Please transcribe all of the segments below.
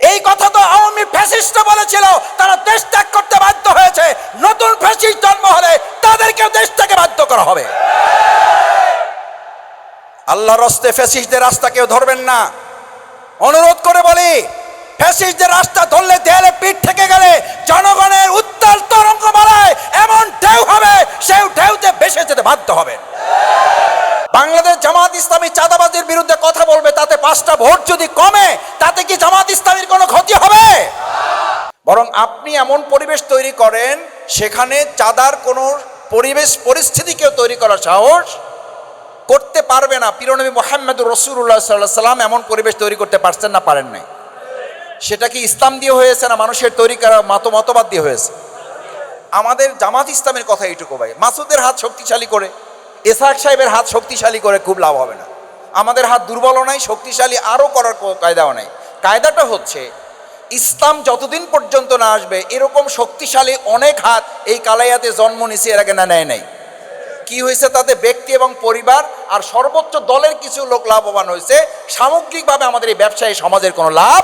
এই কথা তো আওয়ামী ফ্যাসিস্ট বলেছিল, তারা দেশ ত্যাগ করতে বাধ্য হয়েছে। নতুন ফ্যাসিস্ট জন্ম হলে তাদেরকে দেশ থেকে বাধ্য করা হবে। আল্লাহ রস্তে ফ্যাসিস্টদের রাস্তা কেউ ধরবেন না। অনুরোধ করে বলি, ফ্যাসিস্টদের রাস্তা ধরলে দেয়ালে পিঠ থেকে গেলে জনগণের উত্তাল তরঙ্গ মালায় এমন ঢেউ হবে সেই ঢেউতে ভেসে যেতে বাধ্য হবে। বাংলাদেশ জামাত ইসলামী চাঁদাবাজির বিরুদ্ধে কথা বলবে, তাতে পাঁচটা ভোট যদি কমে, তাতে কি জামাত ইসলামীর কোনো ক্ষতি হবে? বরং আপনি এমন পরিবেশ তৈরি করেন, সেখানে চাঁদার কোনো পরিবেশ পরিস্থিতি কেউ তৈরি করার সাহস করতে পারবে না। পিরনবী মোহাম্মদ রসুল্লাহ সাল্লাহ সাল্লাম এমন পরিবেশ তৈরি করতে পারছেন না, পারেন নাই। সেটা কি ইসলাম দিয়ে হয়েছে না মানুষের তৈরি করা মত, মতবাদ দিয়ে হয়েছে? আমাদের জামাত ইসলামের কথা এইটুকু ভাই। মাসুদের হাত শক্তিশালী করে। এসাক সাহেবের হাত শক্তিশালী করে খুব লাভ হবে না। আমাদের হাত দুর্বলও নাই, শক্তিশালী আরও করার কায়দাও নাই। কায়দাটা হচ্ছে, ইসলাম যতদিন পর্যন্ত না আসবে, এরকম শক্তিশালী অনেক হাত এই কালাইয়াতে জন্ম নিছে, এর আগে না নেয় নাই। কি হয়েছে তাতে? ব্যক্তি এবং পরিবার আর সর্বোচ্চ দলের কিছু লোক লাভবান হয়েছে। সামগ্রিকভাবে আমাদের এই ব্যবসায়ী সমাজের কোনো লাভ?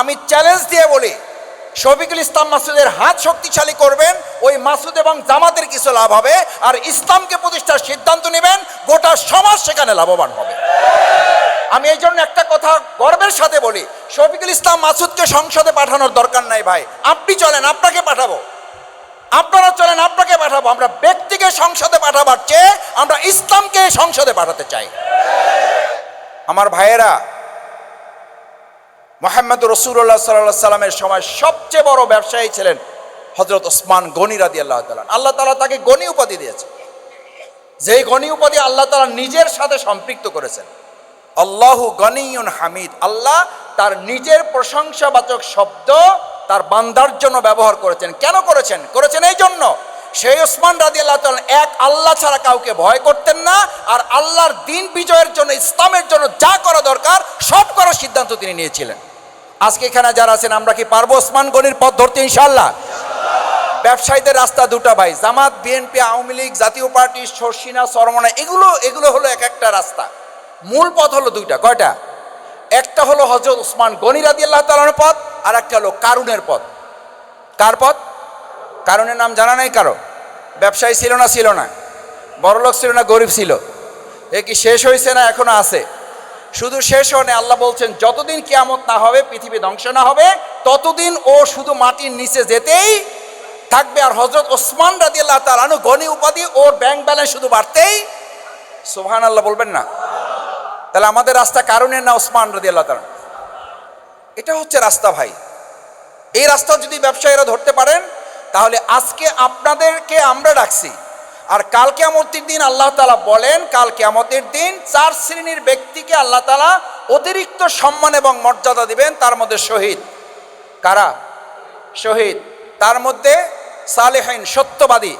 আমি চ্যালেঞ্জ দিয়ে বলি শফিকুল ইসলাম মাসুদের হাত শক্তিশালী করবেন, ওই মাসুদ এবং জামাতের কিছু লাভ হবে, আর ইসলামকে প্রতিষ্ঠার সিদ্ধান্ত নেবেন, গোটা সমাজ সেখানে লাভবান হবে। আমি এই জন্য একটা কথা গর্বের সাথে বলি, শফিকুল ইসলাম মাসুদকে সংসদে পাঠানোর দরকার নাই ভাই। আপনি চলেন, আপনাকে পাঠাবো। আপনারা চলেন, আপনাকে পাঠাবো। আমরা ব্যক্তিকে সংসদে পাঠাবার চেয়ে আমরা ইসলামকে সংসদে পাঠাতে চাই। আমার ভাইয়েরা মোহাম্মদ রসুল্লাহ সাল্লাহ সাল্লামের সময় সবচেয়ে বড় ব্যবসায়ী ছিলেন হজরত ওসমান গনি রাদি আল্লাহ তালা আল্লাহ তালা তাকে গনি উপাধি দিয়েছে যেই গনি উপাধি আল্লাহ তালা নিজের সাথে সম্পৃক্ত করেছেন। আল্লাহু গনিউন হামিদ। আল্লাহ তার নিজের প্রশংসাবাচক শব্দ তার বান্দার জন্য ব্যবহার করেছেন। কেন করেছেন? করেছেন এই জন্য সেই ওসমান রাদি আল্লাহ এক আল্লাহ ছাড়া কাউকে ভয় করতেন না আর আল্লাহর দিন বিজয়ের জন্য, ইসলামের জন্য যা করা দরকার, সব করার সিদ্ধান্ত তিনি নিয়েছিলেন। আজকে এখানে যারা আছেন, আমরা কি পারব? ওসমান গনির পথ ধরতে ইনশাল্লাহ ব্যবসায়ীদের রাস্তা দুটা ভাই, জামাত, বিএনপি, আওয়ামী লীগ, জাতীয় পার্টি শর্ষিনা সরমনা, এগুলো এগুলো হলো এক একটা রাস্তা। মূল পথ হলো দুইটা, কয়টা? একটা হলো হজরত ওসমান গনি রাদি আল্লাহ তালার পথ, আর একটা হলো কারুনের পথ। কার পথ? কারণের নাম জানা নাই কারও? ব্যবসায়ী ছিল না ছিল না। বড়লোক ছিল না, গরিব ছিল। এ কি শেষ হয়েছে না এখনও আছে? শুধু শেষ হনে আল্লাহ বলছেন, যতদিন কিয়ামত না হবে, পৃথিবী ধ্বংস না হবে, ততদিন ও শুধু মাটির নিচে যেতেই থাকবে। আর হজরত ওসমান রাদি আল্লাহ তালানু গনি উপাধি, ওর ব্যাংক ব্যালেন্স শুধু বাড়তেই সোহান আল্লাহ বলবেন না। তাহলে আমাদের রাস্তা কারণের না ওসমান রাদি আল্লাহ এটা হচ্ছে রাস্তা ভাই। এই রাস্তা যদি ব্যবসায়ীরা ধরতে পারেন, তাহলে আজকে আপনাদেরকে আমরা ডাকছি আর কাল কেমতের দিন আল্লাহ তালা বলেন, কাল কেমতের দিন চার শ্রেণির ব্যক্তিকে আল্লাহ তালা অতিরিক্ত সম্মান এবং মর্যাদা দিবেন, তার মধ্যে শহীদ। কারা? শহীদ। তার মধ্যে সালেহাইন সত্যবাদী।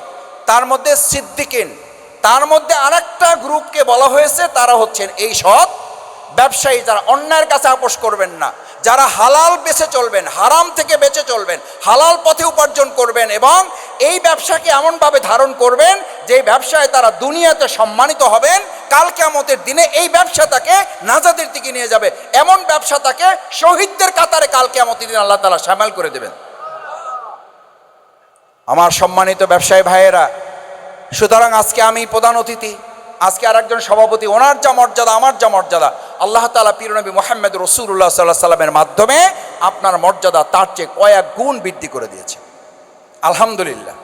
তার মধ্যে সিদ্দিকিন। তার মধ্যে আরেকটা গ্রুপকে বলা হয়েছে, তারা হচ্ছেন এই সৎ ব্যবসায়ী, যারা অন্যায়ের কাছে আপোষ করবেন না। যারা হালাল বেছে চলবেন, হারাম থেকে বেঁচে চলবেন, হালাল পথে উপার্জন করবেন এবং এই ব্যবসাকে এমনভাবে ধারণ করবেন যে ব্যবসায় তারা দুনিয়াতে সম্মানিত হবেন, কাল কেমতের দিনে এই ব্যবসা তাকে নাজাদের দিকে নিয়ে যাবে। এমন ব্যবসা তাকে শহীদদের কাতারে কাল কেমতের দিন আল্লাহ তালা সামাল করে দেবেন। আমার সম্মানিত ব্যবসায়ী ভাইয়েরা, সুতরাং আজকে আমি প্রধান অতিথি, আজকে আর একজন সভাপতি, ওনার যা মর্যাদা, আমার যা মর্যাদা আল্লাহ তালা পীরনবী মোহাম্মদ রসুল্লাহ সাল্লাহ সাল্লামের মাধ্যমে আপনার মর্যাদা তার চেয়ে কয়েক গুণ বৃদ্ধি করে দিয়েছে। আলহামদুলিল্লাহ।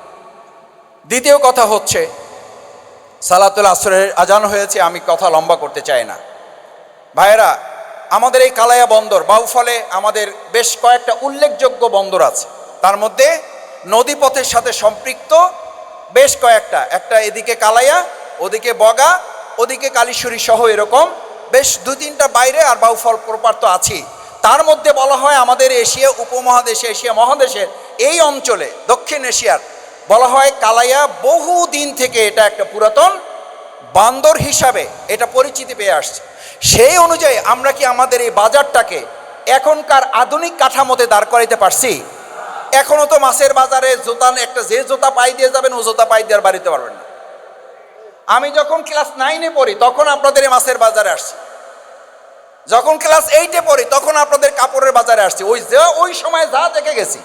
দ্বিতীয় কথা হচ্ছে, সালাতুল আসরের আজান হয়েছে, আমি কথা লম্বা করতে চাই না। ভাইয়েরা, আমাদের এই কালায়া বন্দর, বাউফলে আমাদের বেশ কয়েকটা উল্লেখযোগ্য বন্দর আছে। তার মধ্যে নদীপথের সাথে সম্পৃক্ত বেশ কয়েকটা, একটা এদিকে কালাইয়া, ওদিকে বগা, ওদিকে কালীশ্বরী সহ এরকম বেশ দু তিনটা বাইরে আর বাউফল প্রপার তো আছেই। তার মধ্যে বলা হয় আমাদের এশিয়া উপমহাদেশে, এশিয়া মহাদেশের এই অঞ্চলে, দক্ষিণ এশিয়ার, বলা হয় কালাইয়া বহু দিন থেকে এটা একটা পুরাতন বান্দর হিসাবে এটা পরিচিতি পেয়ে আসছে। সেই অনুযায়ী আমরা কি আমাদের এই বাজারটাকে এখনকার আধুনিক কাঠামোতে দাঁড় করাইতে পারছি? এখনও তো মাছের বাজারে জোতা, একটা যে জোতা পাই দিয়ে যাবেন, ও জোতা পাই দেওয়ার বাড়িতে পারবেন না। আমি যখন ক্লাস নাইনে পড়ি, তখন আপনাদের এই মাছের বাজারে আসছি। যখন ক্লাস এইটে পড়ি, তখন আপনাদের কাপড়ের বাজারে আসছি। ওই যে, ওই সময় যা দেখে গেছি।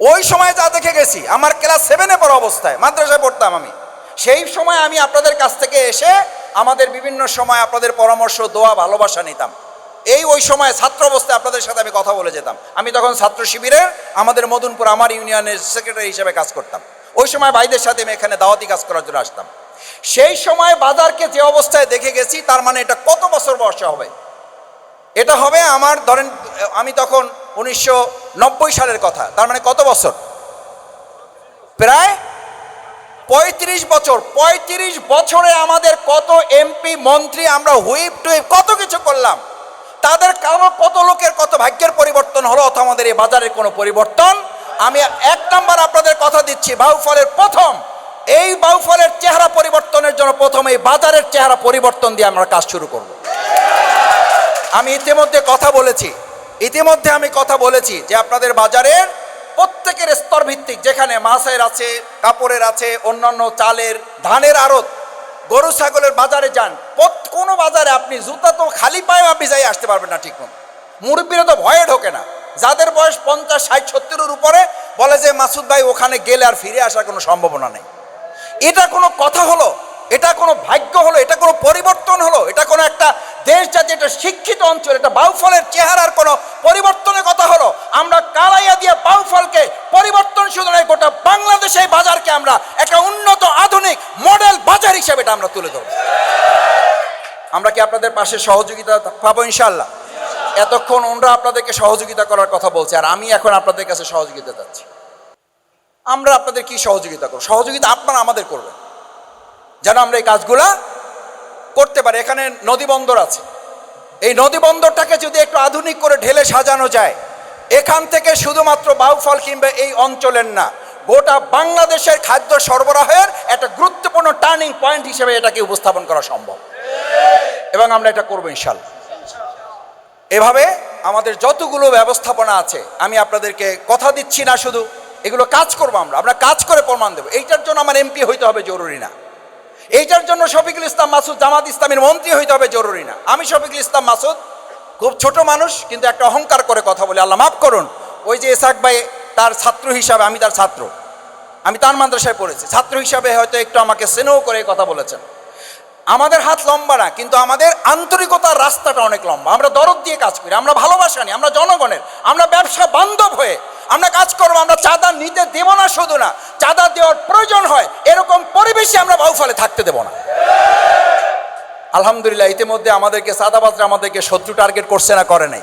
ওই সময় যা দেখে গেছি, আমার ক্লাস সেভেনে পড়া অবস্থায়, মাদ্রাসায় পড়তাম আমি। সেই সময় আমি আপনাদের কাছ থেকে এসে আমাদের বিভিন্ন সময় আপনাদের পরামর্শ, দোয়া, ভালোবাসা নিতাম। এই ওই সময় ছাত্র অবস্থায় আপনাদের সাথে আমি কথা বলে যেতাম। আমি তখন ছাত্র শিবিরের, আমাদের মদনপুর আমার ইউনিয়নের সেক্রেটারি হিসেবে কাজ করতাম। ওই সময় ভাইদের সাথে আমি এখানে দাওয়াতি কাজ করার জন্য আসতাম। সেই সময় বাজারকে যে অবস্থায় দেখে গেছি, তার মানে এটা কত বছর বয়সে হবে? এটা হবে আমার ধরেন, আমি তখন উনিশশো নব্বই সালের কথা, তার মানে কত বছর? প্রায় পঁয়ত্রিশ বছর, পঁয়ত্রিশ বছরে আমাদের কত এমপি, মন্ত্রী, আমরা হুইপ টুইপ কত কিছু করলাম। তাদের কারও কত লোকের কত ভাগ্যের পরিবর্তন হলো, অথবা আমাদের এই বাজারের কোনো পরিবর্তন? আমি এক নাম্বার আপনাদের কথা দিচ্ছি বাউফলের প্রথম এই বাউফলের চেহারা পরিবর্তনের জন্য প্রথম এই বাজারের চেহারা পরিবর্তন দিয়ে আমরা কাজ শুরু করব। আমি ইতিমধ্যে কথা বলেছি। ইতিমধ্যে আমি কথা বলেছি যে আপনাদের বাজারের প্রত্যেকের স্তর ভিত্তিক, যেখানে মাছের আছে, কাপড়ের আছে, অন্যান্য চালের, ধানের আড়ত, গরু, ছাগলের বাজারে যান কোনো বাজারে আপনি জুতা তো খালি পায়ে আপনি যাই আসতে পারবেন না ঠিক মতো মুরব্বীরা তো ভয়ে ঢোকে না। যাদের বয়স পঞ্চাশ, ষাট, সত্তরের উপরে বলে যে, মাসুদ ভাই, ওখানে গেলে আর ফিরে আসার কোনো সম্ভাবনা নেই। এটা কোনো কথা হলো? এটা কোনো ভাগ্য হলো? এটা কোনো পরিবর্তন হলো? এটা কোনো একটা দেশ জাতি একটা শিক্ষিত অঞ্চল, এটা বাউফলের চেহারার কোনো পরিবর্তনের কথা হলো? আমরা কালাইয়া দিয়ে বাউফলকে পরিবর্তন শুধু নয়, গোটা বাংলাদেশে বাজারকে আমরা একটা উন্নত আধুনিক মডেল বাজার হিসেবে এটা আমরা তুলে ধরবো। আমরা কি আপনাদের পাশে সহযোগিতা পাবো ইনশাল্লাহ এতক্ষণ ওনরা আপনাদেরকে সহযোগিতা করার কথা বলছে, আর আমি এখন আপনাদের কাছে সহযোগিতা চাচ্ছি। আমরা আপনাদের কি সহযোগিতা করব? সহযোগিতা আপনারা আমাদের করবেন। যেন আমরা এই কাজগুলা করতে পারি। এখানে নদী বন্দর আছে। এই নদী বন্দরটাকে যদি একটু আধুনিক করে ঢেলে সাজানো যায়, এখান থেকে শুধুমাত্র বাউফল কিংবা এই অঞ্চলের না, গোটা বাংলাদেশের খাদ্য সরবরাহের একটা গুরুত্বপূর্ণ টার্নিং পয়েন্ট হিসেবে এটাকে উপস্থাপন করা সম্ভব। এবং আমরা এটা করব ইনশাল্লাহ এভাবে আমাদের যতগুলো ব্যবস্থাপনা আছে, আমি আপনাদেরকে কথা দিচ্ছি না শুধু এগুলো কাজ করব আমরা আমরা কাজ করে প্রমাণ দেবো। এইটার জন্য আমার এমপি হইতে হবে জরুরি না। এইটার জন্য শফিকুল ইসলাম মাসুদ, জামাত ইসলামের মন্ত্রী হইতে হবে জরুরি না। আমি শফিকুল ইসলাম মাসুদ, খুব ছোট মানুষ, কিন্তু একটা অহংকার করে কথা বলি। আল্লাহ মাফ করুন, ওই যে এসাক ভাই তার ছাত্র হিসাবে, আমি তার ছাত্র। আমি তার মাদ্রাসায় পড়েছি। ছাত্র হিসাবে হয়তো একটু আমাকে স্নেহ করে কথা বলেছেন। আমাদের হাত লম্বা না, কিন্তু আমাদের আন্তরিকতার রাস্তাটা অনেক লম্বা। আমরা দরদ দিয়ে কাজ করি, আমরা ভালোবাসা নিই, আমরা জনগণের, আমরা ব্যবসা বান্ধব হয়ে আমরা কাজ করব, আমরা চাঁদা নিতে দেবো না শুধু না, চাঁদা দেওয়ার প্রয়োজন হয়, এরকম পরিবেশে আমরা বাউফলে থাকতে দেবো না। আলহামদুলিল্লাহ, ইতিমধ্যে আমাদেরকে সাদাবাজরা আমাদেরকে শত্রু টার্গেট করছে না, করে নাই।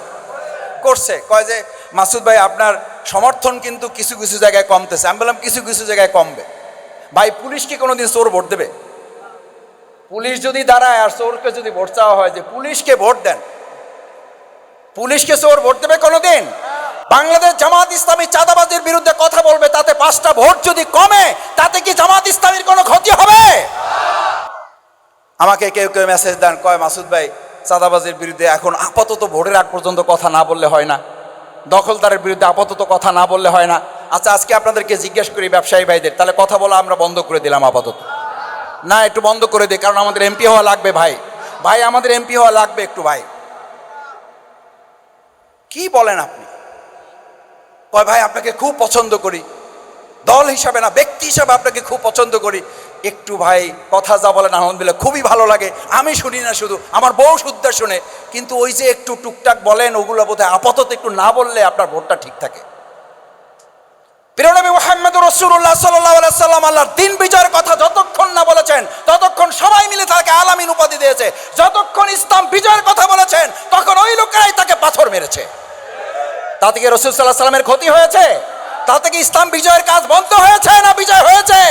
করছে, কয় যে, মাসুদ ভাই, আপনার সমর্থন কিন্তু কিছু কিছু জায়গায় কমতেছে। আমি বললাম, কিছু কিছু জায়গায় কমবে। ভাই, পুলিশ কি কোনোদিন চোর ভোট দেবে? পুলিশ যদি দাঁড়ায় আর চোরকে যদি ভোট চাওয়া হয় যে পুলিশকে ভোট দেন, পুলিশকে চোর ভোট দেবে কোনোদিন? বাংলাদেশ জামাত ইসলামী চাঁদাবাজির বিরুদ্ধে কথা বলবে, তাতে পাঁচটা ভোট যদি কমে, তাতে কি জামাত ইসলামীর কোনো ক্ষতি হবে? আমাকে কেউ কেউ মেসেজ দেন, কয়, মাসুদ ভাই, চাঁদাবাজির বিরুদ্ধে এখন আপাতত ভোটের আগ পর্যন্ত কথা না বললে হয় না। দখলদারের বিরুদ্ধে আপাতত কথা না বললে হয় না। আচ্ছা আজকে আপনাদেরকে জিজ্ঞেস করি ব্যবসায়ী ভাইদের, তাহলে কথা বলা আমরা বন্ধ করে দিলাম আপাতত। না, একটু বন্ধ করে দিই কারণ আমাদের এমপি হওয়া লাগবে ভাই। ভাই, আমাদের এমপি হওয়া লাগবে একটু ভাই। কি বলেন আপনি? কয়, ভাই, আপনাকে খুব পছন্দ করি। দল হিসাবে না, ব্যক্তি হিসাবে আপনাকে খুব পছন্দ করি। একটু ভাই, কথা যা বলেন, আলহামদুলিল্লাহ, খুবই ভালো লাগে। আমি শুনি না শুধু, আমার বউ শুদ্ধ শুনে। কিন্তু ওই যে একটু টুকটাক বলেন, ওগুলো বোধহয় আপাতত একটু না বললে আপনার ভোটটা ঠিক থাকে। প্রিয়নবী মোহাম্মদ রসুল্লাহ সাল্লাহ সাল্লাম আল্লাহর বিজয়ের কথা যতক্ষণ না বলেছেন, ততক্ষণ সবাই মিলে তাকে উপাধি দিয়েছে। যতক্ষণ ইসলাম বিজয়ের কথা বলেছেন, তখন ওই লোকেরাই তাকে পাথর মেরেছে। ক্ষতি হয়েছে? তাতে কি ইসলাম বিজয়ের কাজ বন্ধ হয়েছে না বিজয় হয়েছে?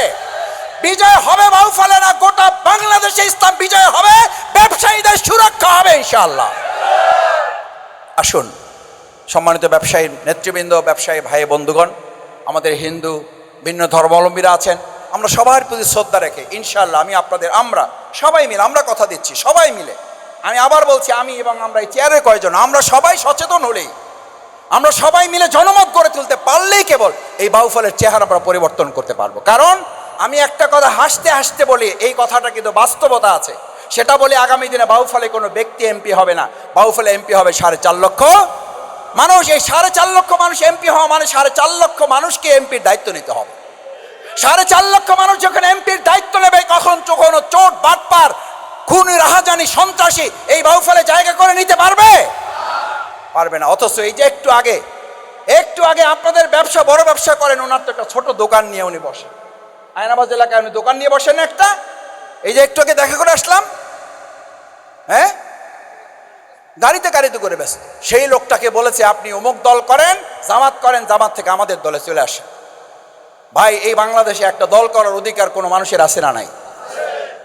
বিজয় হবে বাউফলে না গোটা বাংলাদেশে ইসলাম বিজয় হবে, ব্যবসায়ীদের সুরক্ষা হবে ইনশাআল্লাহ। আসুন, সম্মানিত ব্যবসায়ী, নেতৃবৃন্দ, ব্যবসায়ী, ভাই, বন্ধুগণ আমাদের হিন্দু, ভিন্ন ধর্মাবলম্বীরা আছেন, আমরা সবার প্রতি শ্রদ্ধা রেখে, ইনশাআল্লাহ আমি আপনাদের, আমরা সবাই মিলে, আমরা কথা দিচ্ছি, সবাই মিলে। আমি আবার বলছি, আমি এবং আমরা এই চেয়ারে কয়জন, আমরা সবাই সচেতন হলেই, আমরা সবাই মিলে জনমত গড়ে তুলতে পারলেই কেবল এই বাউফলের চেহারা আমরা পরিবর্তন করতে পারব। কারণ আমি একটা কথা হাসতে হাসতে বলি, এই কথাটা কিন্তু বাস্তবতা আছে। সেটা বলে আগামী দিনে বাউফলে কোনো ব্যক্তি এমপি হবে না। বাউফলে এমপি হবে সাড়ে চার লক্ষ মানুষ, এই সাড়ে চার লক্ষ মানুষ এমপি হওয়া মানে সাড়ে চার লক্ষ মানুষকে এমপির দায়িত্ব নিতে হবে। সাড়ে চার লক্ষ মানুষ যখন এমপির দায়িত্ব নেবে কখন কখনো চোট, বাটপার, খুনি, রাহাজানি, সন্ত্রাসী এই বাউফলে জায়গা করে নিতে পারবে? পারবে না। অথচ এই যে একটু আগে একটু আগে আপনাদের ব্যবসা, বড় ব্যবসা করেন, ওনার তো একটা ছোট দোকান নিয়ে উনি বসেন আয়নাবাজ এলাকায় উনি দোকান নিয়ে বসেন একটা। এই যে একটু আগে দেখা করে আসলাম। হ্যাঁ? গাড়িতে গাড়িতে করে ব্যস্ত। সেই লোকটাকে বলেছে, আপনি অমুক দল করেন, জামাত করেন, জামাত থেকে আমাদের দলে চলে আসেন। ভাই, এই বাংলাদেশে একটা দল করার অধিকার কোনো মানুষের আছে না নাই।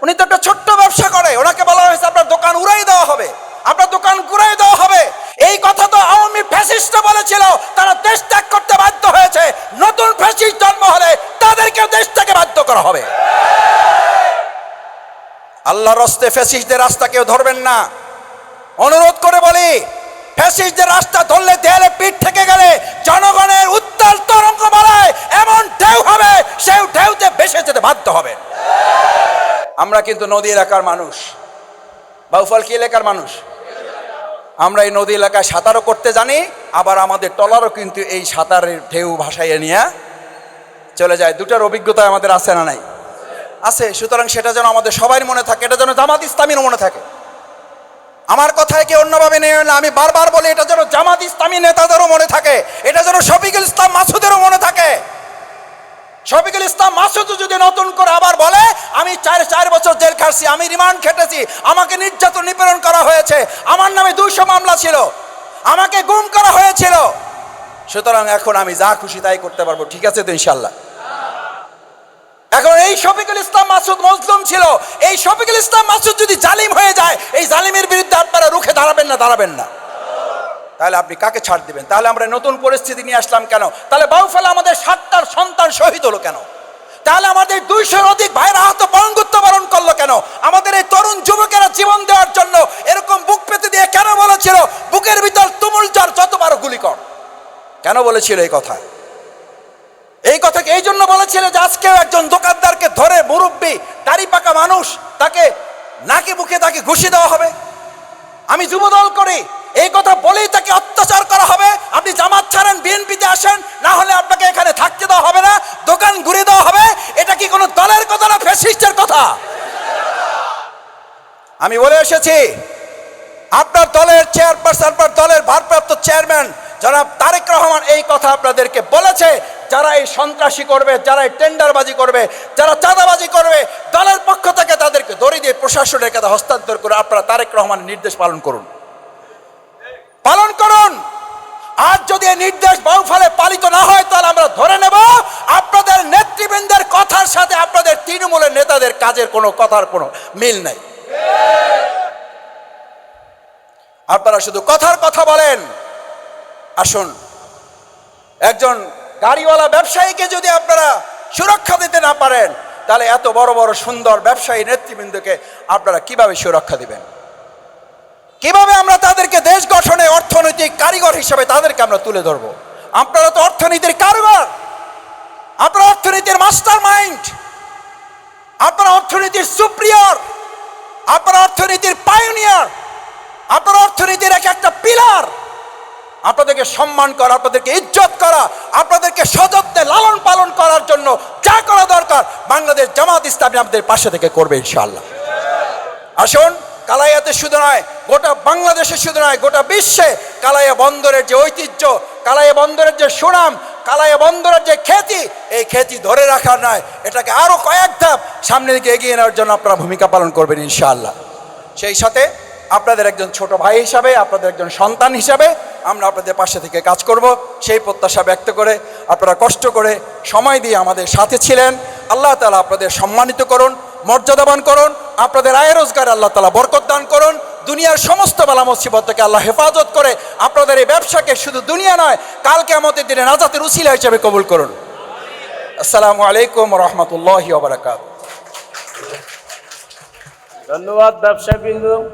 উনি তো একটা ছোট্ট ব্যবসা করে, ওনাকে বলা হয়েছে, আপনার দোকান উড়াই দেওয়া হবে, আপনার দোকান ঘুরাই দেওয়া হবে। এই কথা তো আওয়ামী ফ্যাসিস্ট বলেছিল, তারা দেশ ত্যাগ করতে বাধ্য হয়েছে। নতুন ফ্যাসিস্ট জন্ম হলে তাদেরকেও দেশ থেকে বাধ্য করা হবে। আল্লাহর রস্তে ফ্যাসিস্টদের রাস্তা কেউ ধরবেন না। অনুরোধ করে বলি, ফ্যাসিস্টদের রাস্তা ধরলে দেয়ালে পিঠ থেকে গেলে জনগণের উত্তাল তরঙ্গ মারায় এমন ঢেউ হবে, সেই ঢেউতে বেসে যেতে বাধ্য হবে। আমরা কিন্তু নদী এলাকার মানুষ। বাউফল কি এলাকার মানুষ? আমরা এই নদী এলাকায় সাঁতারও করতে জানি, আবার আমাদের টলারও কিন্তু এই সাঁতারের ঢেউ ভাসাইয়ে নিয়ে চলে যায়। দুটার অভিজ্ঞতা আমাদের আছে না নাই? আছে, সুতরাং সেটা যেন আমাদের সবাই মনে থাকে, এটা যেন জামাত ইসলামীর মনে থাকে। আমার কথায় কি অন্যভাবে নেই না। আমি বারবার বলি, এটা যেন জামাত ইসলামী নেতাদেরও মনে থাকে, এটা যেন শফিকুল ইসলাম মাসুদেরও মনে থাকে। শফিকুল ইসলাম মাসুদ যদি নতুন করে আবার বলে, আমি চার চার বছর জেল খাটছি, আমি রিমান্ড খেটেছি, আমাকে নির্যাতন নিপীড়ন করা হয়েছে, আমার নামে দুইশো মামলা ছিল, আমাকে গুম করা হয়েছিল। সুতরাং এখন আমি যা খুশি তাই করতে পারব, ঠিক আছে তো ইনশাল্লাহ এখন এই শফিকুল ইসলাম মাসুদ মজলুম ছিল, এই শফিকুল ইসলাম মাসুদ যদি জালিম হয়ে যায়, এই রুখে দাঁড়াবেন না। তাহলে আপনি কাকে ছাড় দিবেন? তাহলে আমরা নতুন পরিস্থিতি নিয়ে আসলাম কেন? তাহলে বাউফলে আমাদের সাতটার সন্তান শহীদ হলো কেন? তাহলে আমাদের দুইশোর অধিক ভাইয়ের আহত পঙ্গুত্ব বরণ করল কেন? আমাদের এই তরুণ যুবকেরা জীবন দেওয়ার জন্য এরকম বুক পেতে দিয়ে কেন বলেছিল, বুকের ভিতর তুমুল জ্বর যতবার গুলি কর। কেন বলেছিল এই কথা? এই কথাকে এই জন্য বলেছিল যে আজকেও একজন দোকানদারকে ধরে মুরব্বী, দাড়ি পাকা মানুষ, তাকে নাকি বুকে তাকে ঘুষি দেওয়া হবে? আমি যুবদল করি। এই কথা বলেই তাকে অত্যাচার করা হবে। আপনি জামাত ছাড়েন, বিএনপিতে আসেন, না হলে আপনাকে এখানে থাকতে দেওয়া হবে না, দোকান ঘুরে দেওয়া হবে। এটা কি কোনো দলের কথা না ফ্যাসিস্টের কথা? আমি বলে এসেছি, আপনার দলের চেয়ারপারসন আপনার দলের ভারপ্রাপ্ত চেয়ারম্যান জনাব তারেক রহমান এই কথা আপনাদেরকে বলেছে। যারা এই সন্ত্রাসী করবে, যারা এই টেন্ডারবাজি করবে, যারা চাঁদাবাজি করবে দলের পক্ষ থেকে তাদেরকে দড়ি দিয়ে প্রশাসনের কাছে হস্তান্তর করে আপনারা তারেক রহমানের নির্দেশ পালন করুন। পালন করুন। আজ যদি এই নির্দেশ বাউফলে পালিত না হয়, তাহলে আমরা ধরে নেব, আপনাদের নেতৃবৃন্দের কথার সাথে আপনাদের তৃণমূলের নেতাদের কাজের কোনো কথার কোনো মিল নাই। আপনারা শুধু কথার কথা বলেন। আসুন। একজন গাড়িওয়ালা ব্যবসায়ীকে যদি আপনারা সুরক্ষা দিতে না পারেন তাহলে এত বড় বড় সুন্দর ব্যবসায়ী নেতৃবৃন্দকে আপনারা কীভাবে সুরক্ষা দিবেন? কীভাবে আমরা তাদেরকে দেশ গঠনে অর্থনৈতিক কারিগর হিসেবে তাদেরকে আমরা তুলে ধরব? আপনারা তো অর্থনীতির কারবার। আপনারা অর্থনীতির মাস্টার মাইন্ড আপনারা অর্থনীতির সুপ্রিয়র। আপনারা অর্থনীতির পায়োনিয়ার। আপনারা অর্থনীতির এক একটা পিলার। আপনাদেরকে সম্মান করা, আপনাদেরকে ইজ্জত করা, আপনাদেরকে সযত্নে লালন পালন করার জন্য যা করা দরকার বাংলাদেশ জামাত ইসলামী আপনাদের পাশে থেকে করবে ইনশাল্লাহ আসুন, কালাইয়াতে শুধু নয়, গোটা বাংলাদেশে শুধু নয়, গোটা বিশ্বে কালাইয়া বন্দরের যে ঐতিহ্য, কালাইয়া বন্দরের যে সুনাম, কালাইয়া বন্দরের যে খ্যাতি, এই খ্যাতি ধরে রাখার নয়, এটাকে আরও কয়েক ধাপ সামনের দিকে এগিয়ে নেওয়ার জন্য আপনারা ভূমিকা পালন করবেন ইনশাআল্লাহ। সেই সাথে আপনাদের একজন ছোট ভাই হিসাবে, আপনাদের একজন সন্তান হিসাবে আমরা আপনাদের পাশে থেকে কাজ করব। সেই প্রত্যাশা ব্যক্ত করে আপনারা কষ্ট করে সময় দিয়ে আমাদের সাথে ছিলেন। আল্লাহ তালা আপনাদের সম্মানিত করুন, মর্যাদাবান করুন, আপনাদের আয় রোজগার আল্লাহ তালা বরকত দান করুন। দুনিয়ার সমস্ত বালা মুসিবত থেকে আল্লাহ হেফাজত করে আপনাদের এই ব্যবসাকে শুধু দুনিয়া নয় কালকে আমাদের দিনে নাজাতের উসিলা হিসেবে কবুল করুন। আসসালামু আলাইকুম রহমতুল্লাহ ধন্যবাদ ব্যবসায়ী বিন্দু